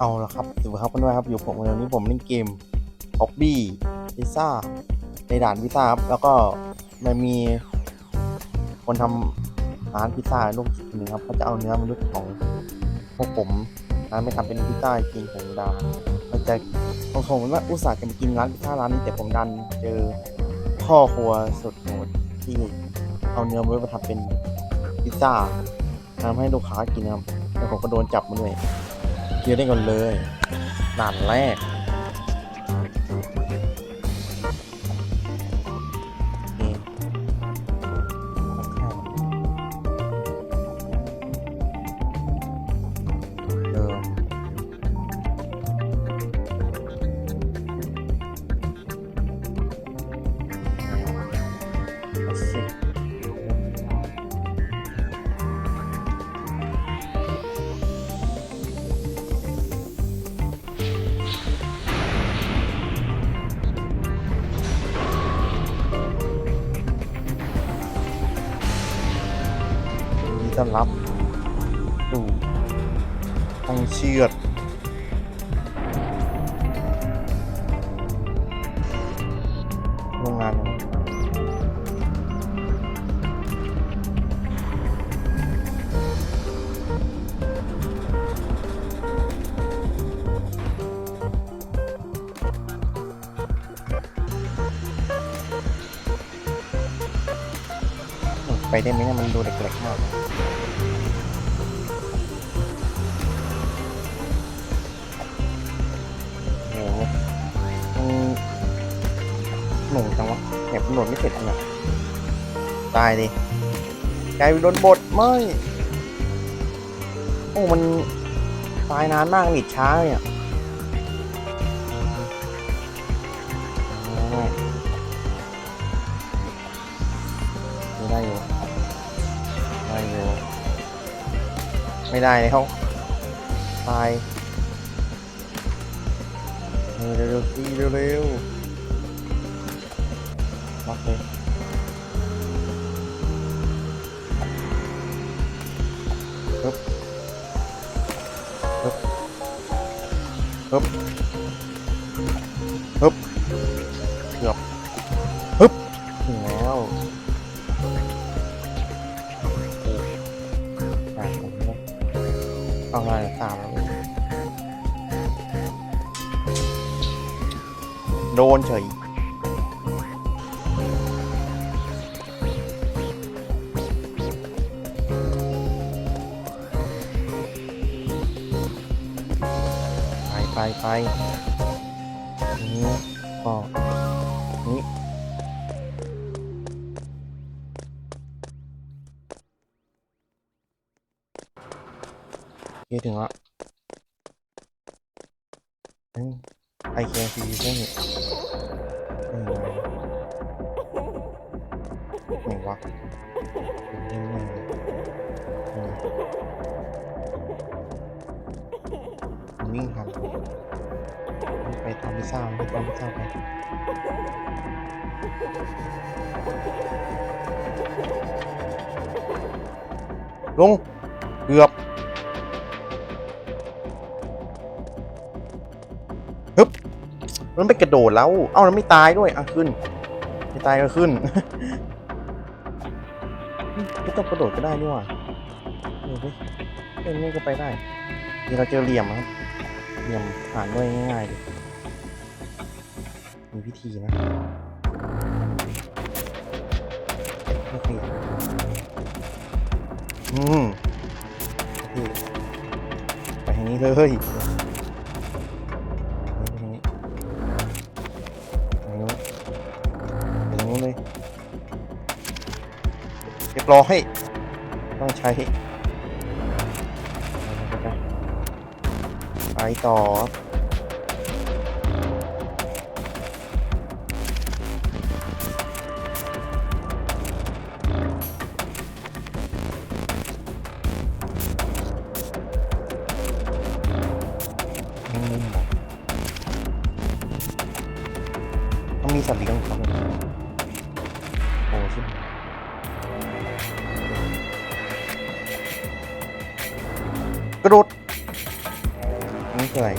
เอาละครับสวัสดีครับเพื่อนๆครับ อยู่ผมวันนี้ผมเล่นเกม h o b b y พิซซ่า ในด่านพิซซ่าครับ แล้วก็มันมีคนทำร้านพิซซ่าลูกหนึ่งครับเขาจะเอาเนื้อมนุษย์ของพวกผมนะไม่ทำเป็นพิซซ่ากินผมดามันจะผมผมว่าอุตส่าห์จะมากินร้านพิซซ่าร้านนี้แต่ผมดันเจอพ่อครัวสุดโหดที่เอาเนื้อมนุษย์มาทำเป็นพิซซ่าทำให้ลูกค้ากินครับแล้วผมก็โดนจับมาด้วย เคลียร์ได้ก่อนเลยด่านแรก ยินดีต้อนรับสู่ห้องเชือดโรงงานไปได้ไหมเนี่ยมันดูเล็กๆมาก นหนุ่มจังวะเนี่ยกำหนดไม่เสร็จอันน่ะตายดิกลายเป็นโดนบทไม่โอ้มันตายนานมากนิดช้าเลยอ่ยไม่ได้อยู่ได้อยู่ไม่ได้เลยเขาตายเร็วๆเร็วๆ ฮึบฮึบฮึบฮึบ ไปไปนี่ก็นี่โอเคถึงละไอแคซีใช่ไหมไหนวะนี่งวิ่ง ไปทำพิซซ่าไปทำพิซซ่าไปลงเกือบฮึบมันไปกระโดดแล้ว เอ้าแล้วไม่ตายด้วยอะขึ้น ไม่ตายก็ขึ้นไม่ต้องกระโดดก็ได้นี่หว่าเออเฮ้ยเล่นนี่ก็ไปได้เดี๋ยวเราเจอเหลี่ยมครับ เหลี่ยมผ่านด้วยง่ายๆเลย มีนะโอเคอืมโอเคไปทางนี้เลยไปนู้นไปนู้นเลยเรียบร้อยต้องใช้ ไปต่อ ต้องมีสัตว์เลี้ยงของเขาเลยโอ้ชิบกระโดดนี่คืออะไร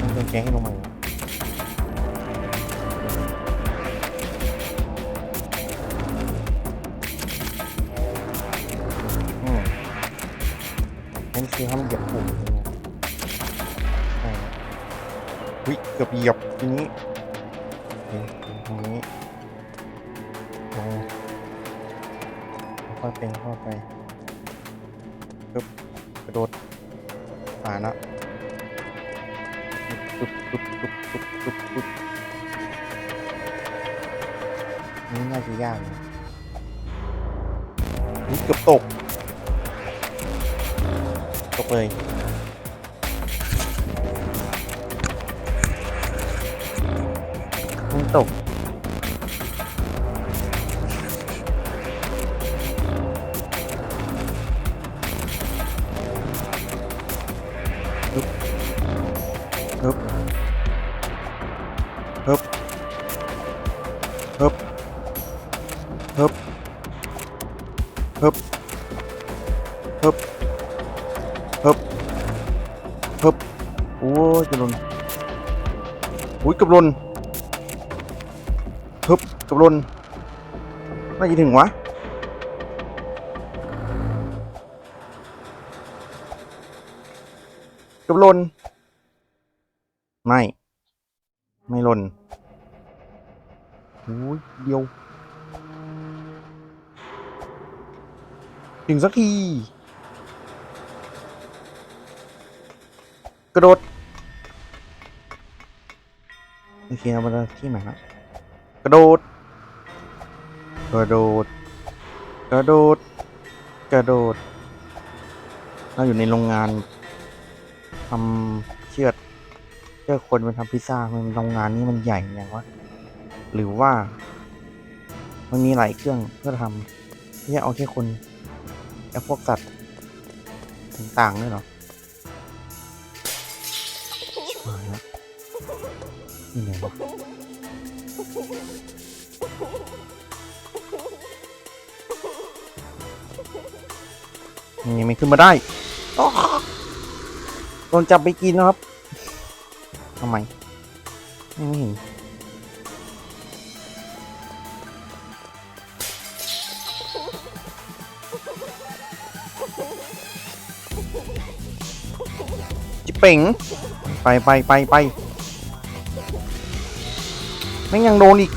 มันเป็นแกงให้ลงมา เกือบเหยียบทีนี้โอเคตรงนี้ลงค่อยเป็นเข้าไปปึ๊บกระโดดผ่านละปึ๊บปึ๊บปึ๊บปึ๊บปึ๊บปึ๊บนี่น่าจะยากนะเกือบตก ตกเลย มันตกฮึบฮึบฮึบฮึบฮึบฮึ กระลนอุ้ยกระลนฮึบกระลนน่าจะถึงวะกับลนไม่ ไม่ลนโอ้ยเดียว ถึงสักที กระโดด โอเคเอามาที่ใหม่ละกระโดด กระโดด กระโดด กระโดด เราอยู่ในโรงงานทำเชือดเชือดคนไปทำพิซซ่ามันโรงงานนี้มันใหญ่อย่างวะหรือว่า มันมีหลายเครื่องเพื่อทำไม่ใช่เอาแค่คนแค่พวกสัตว์ต่างๆด้วยเหรอชิบหาแล้วนี่ไง นยังไม่ขึ้นมาได้โดนจับไปกินนะครับทำไมไม่เห็นจิเป่งไปไปไปไปไม่งยังโดนอีก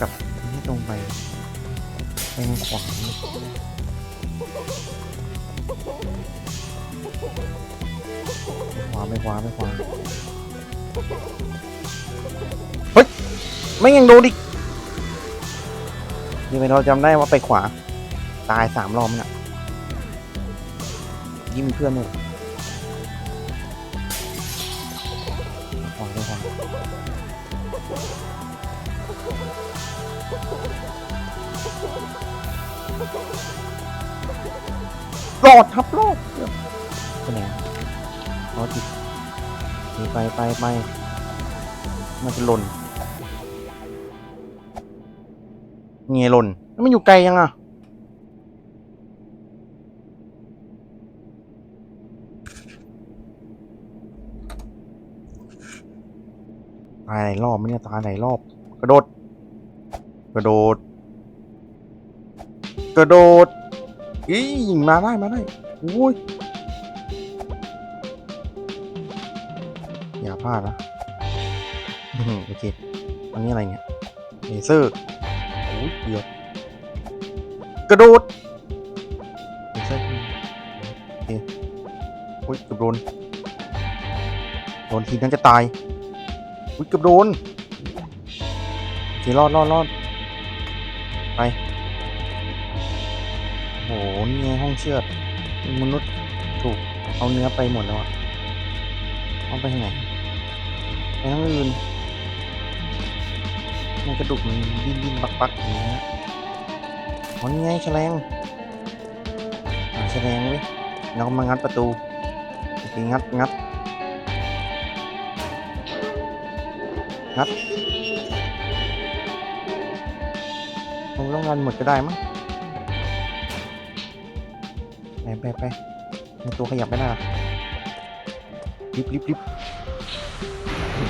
กลับไม่ให้ตรงไปไปทงขวาไปขวาไปขวาไปขวาเฮ้ยไม่ยังโดนอีกยังไงเราจำได้ว่าไปขวา ตายสามรอบน่ะยิ่งมีเพื่อนเลยขวาไปขวา รอดครับรอดเกือบไปไหนอะรอจิหนีไปไปไปมันจะหล่นเงียหล่นแล้วมันอยู่ไกลยังอะตายหลายรอบไหมเนี่ยตายหลายรอบ กระโดด กระโดด กระโดดอีมาได้มาได้โอ้ยอย่าพลาดนะโอเค อันนี้อะไรเนี่ยเลเซอร์โอ้ยเกือบกระโดดเลเซอร์โอเคโอ้ยเกือบโดนโดนทีนั้นจะตายอุ้ยเกือบโดนโอเครอดรอดรอด ไป โห นี่ไงห้องเชือด มนุษย์ถูกเอาเนื้อไปหมดแล้วอะเอาไปทางไหน ไปทางอื่นในกระดูกมันดิ้นดิ้นปักปักอย่างเงี้ยอ๋อนี่ไงแฉลงแฉลงเว้ยแล้วก็มางัดประตูโอเคงัดงัดงัด ผมต้องการหมดก็ได้มั้งไปไปไปตัวขยับไม่ได้อะรีบรีบรีบ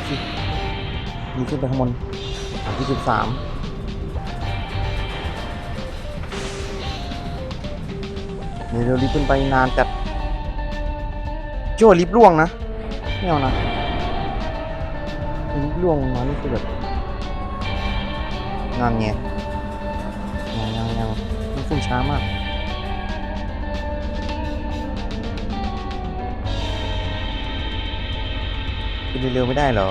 รีบรีบขึ้นไปข้างบนที่สิบสามเดี๋ยวรีบขึ้นไปนานจัดชั่วารีบล่วงนะไม่เอานะรีบล่วงมานี่คือแบบงานไงยังยังยัง มันขึ้นช้ามากกินเร็วๆไม่ได้เหรอ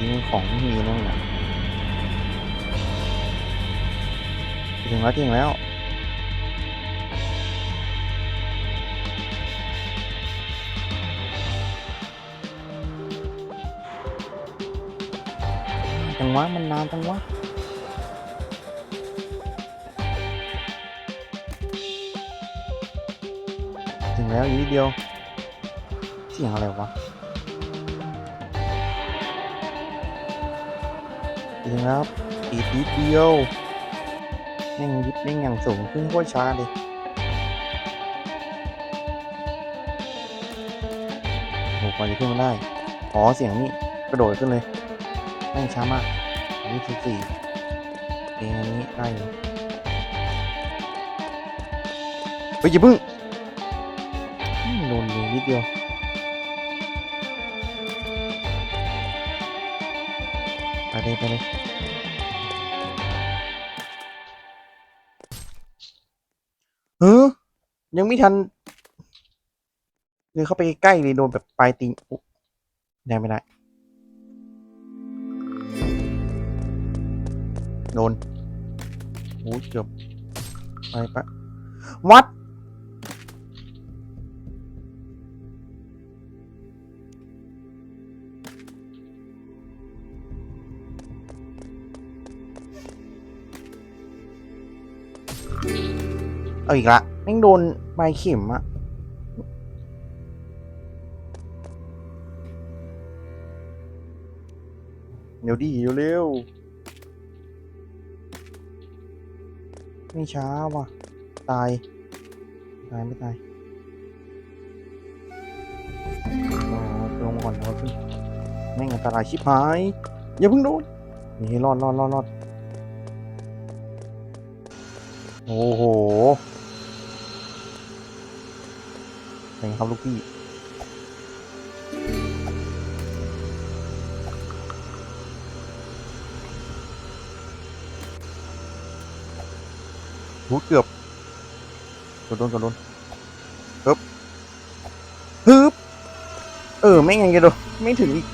ยิงของไม่มีนั่นน่ะถึงแล้วถึงแล้วจังวะมันนานจังวะ แล้วอีกนิดเดียว เสียงอะไรวะถึงแล้วอีกนิดเดียวแม่งยิบแม่งอย่างสูงขึ้นโคตรช้าเลยโอ้กว่าจะขึ้นมาได้ อ๋อ เสียงนี่กระโดดขึ้นเลยแม่งช้ามากอันนี้คือสี่เองอันนี้ได้อยู่เฮ้ยอย่าพึ่ง นเลยนิดเดียวไปเลยไปเลยเออยังไม่ทันเลยเข้าไปใกล้เลยโดนแบบปลายตีนอุ๊ยได้ไม่ได้ โดนโอ้ยเกือบไปปะวัด เอาอีกละแม่งโดนใบเข็มอะเดี๋ยวดีเร็วไม่ช้าว่ะ ตาย ตาย ไม่ตายอ๋อลงก่อนแล้วขึ้นแม่งอันตรายชิบหาย อย่าเพิ่งโดนนี่รอดรอดรอดรอดโอ้โหเป็นไง ครับลูกพี่หูเกือบกดโดนกดโดนฮึบฮึบเออ ไม่งั้นจะโดนไม่ถึงอีก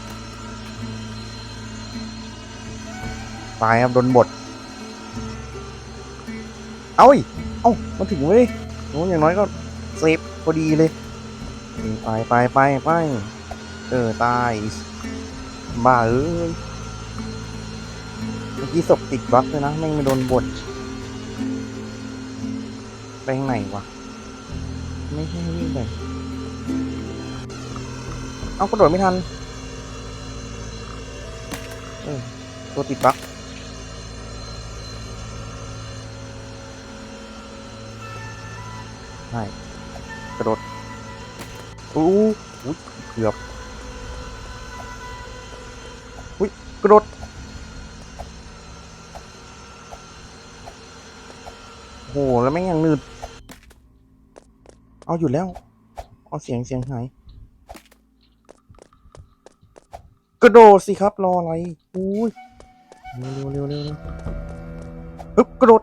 ตายครับโดนบดเอาอีกเอ้ามาถึงเว้ยโอ้อย่างน้อยก็เซฟพอดีเลย ไปไปไปไปเออตายบ้าเอ้ยเมื่อกี้ศพติดบั๊กเลยนะแม่งไม่โดนบดไปข้างไหนวะ ไม่ใช่วิ่งไปเอากระโดดไม่ทันเออตัวติดบั๊กใช่กระโดด อู้อุ้ยเกือบอุ้ยกระโดดโหแล้วแม่งยังนืด เอาอยู่แล้ว เอาเสียงเสียงหายกระโดดสิครับรออะไรอุ้ยเร็วเร็วเร็วเฮึบกระโดด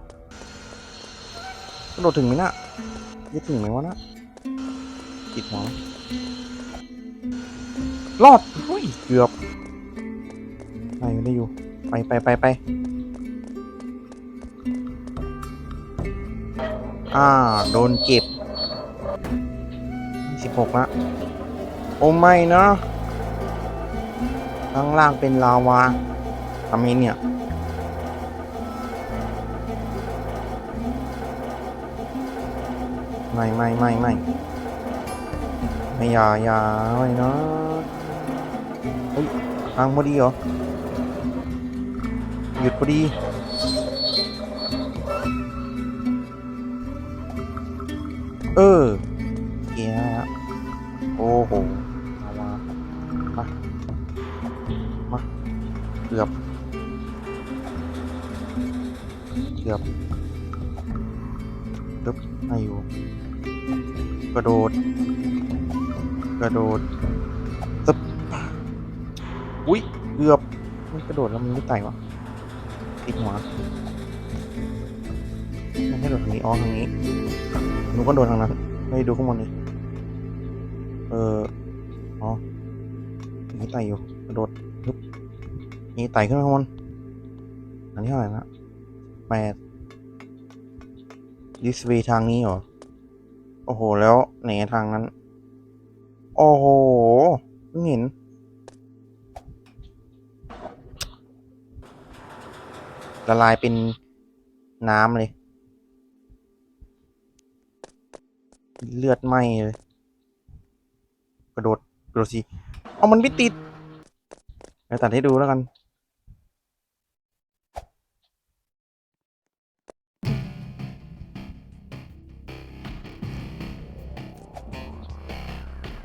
กระโดดถึงไหมน่ะจะถึงไหมวะนะติดหัว รอดเฮ้ยเกือบไปไม่ได้อยู่ ไปไปไปไปอ่า โดนเก็บสิบหกละ โอ้ไม่นะข้างล่างเป็นลาวาทำไงเนี่ย ไม่ไม่ไม่ไม่ ไม่ยายาวเเนาะเฮ้ยทางพอดีเหรอ หยุดพอดีเออแกยร์โอ้โหมามามาเกือบ เกือบปึ๊บไออยู่ กระโดด ระโดดตึ๊บอุ้ยเกือบมันกระโดดแล้วมันไม่ไต่วะติดหัวไม่ให้โดดทางนี้อ๋อทางนี้หนูก็โดดทางนั้นไม่ดูข้างบนนี่เอออ๋อนี่ไต่อยู่กระโดดปึ๊บนี่ไต่ขึ้นมาข้างบนอันนี้เท่าไหร่นะแปดดิสเวย์ทางนี้เหรอโอ้โหแล้วไหนทางนั้น โอ้โหเพิ่งเห็น ละลายเป็นน้ำเลย เลือดไหมเลย กระโดดกระโดดสิ เอามันไม่ติดเดี๋ยวตัดให้ดูแล้วกัน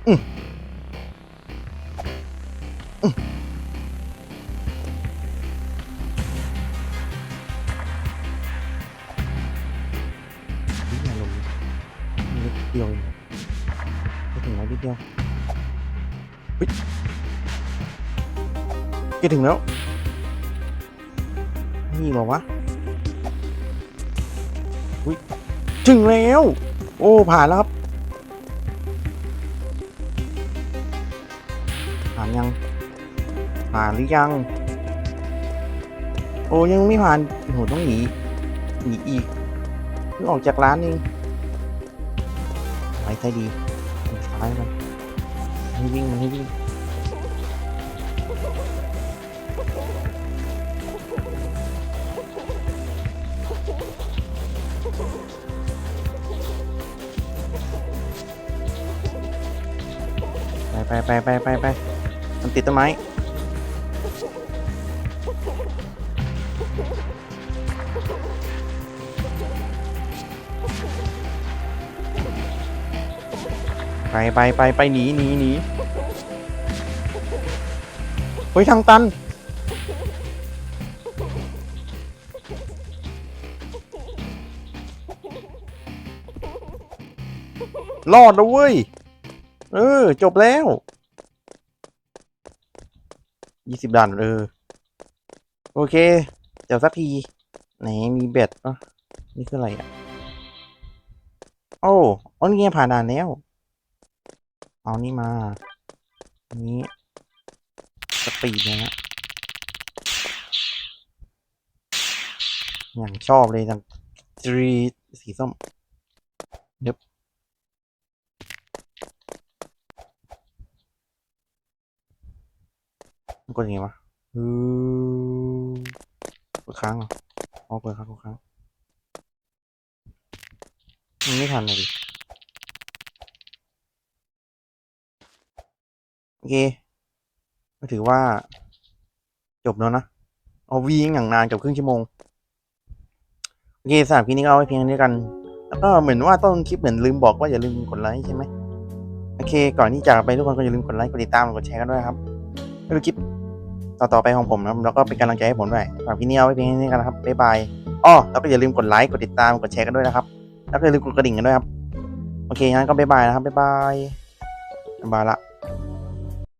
นี่อารมณ์นิดเดียวไม่ถึงแล้วนิดเดียวเฮ้ยใกถึงแล้วนี่บอกวะถึงแล้ว โอ้ ผ่านแล้วครับ ยังผ่านหรือยัง โอ้ยังไม่ผ่านโหต้องหนีหนีอีกเพิ่งออกจากร้านเองไปใช่ดีซ้ายมันให้วิ่งมันให้วิ่งไปไปไปไปไปไป มันติดต้นไม้ ไปไปไปไปหนีหนีหนีเฮ้ยทางตัน รอดแล้วเว้ย เออ จบแล้ว ยี่สิบด่านเออ โอเค เดี๋ยวสักที ไหนมีเบ็ดอะนี่คืออะไรอะ โอ้อ๋อนี่ผ่านด่านแล้ว เอานี่มา อันนี้ สปีดเลยนะอย่างชอบเลยจังตรีสีส้มเด็บมัน กดยังไงวะอือกดค้างเหรออ๋อกดค้างกดค้างมันไม่ทันเลยดิโอเคก็ถือว่า จบแล้วนะ เอาวิ่งอย่างนานเกับครึ่งชั่วโมง โอเคสำหรับคลิปนี้ก็เอาไว้เพียงเท่านี้กัน แล้วก็เหมือนว่าต้นคลิปเหมือนลืมบอกว่าอย่าลืมกดไลค์ใช่ไหมโอเค ก่อนที่จากไปทุกคนก็อย่าลืมกดไลค์ กดติดตาม กดแชร์กันด้วยครับไม่รู้คลิป ต่อๆไปของผมนะครับแล้วก็เป็นกำลังใจให้ผมด้วยสำหรับคลิปนี้เอาไว้เพียงเท่านี้กันนะครับบ๊ายบายอ้อแล้วก็อย่าลืมกดไลค์กดติดตามกดแชร์กันด้วยนะครับ แล้วก็อย่าลืมกดกระดิ่งกันด้วยครับโอเคงั้นก็บ๊ายบายนะครับบ๊ายบายบ๊ายบายละ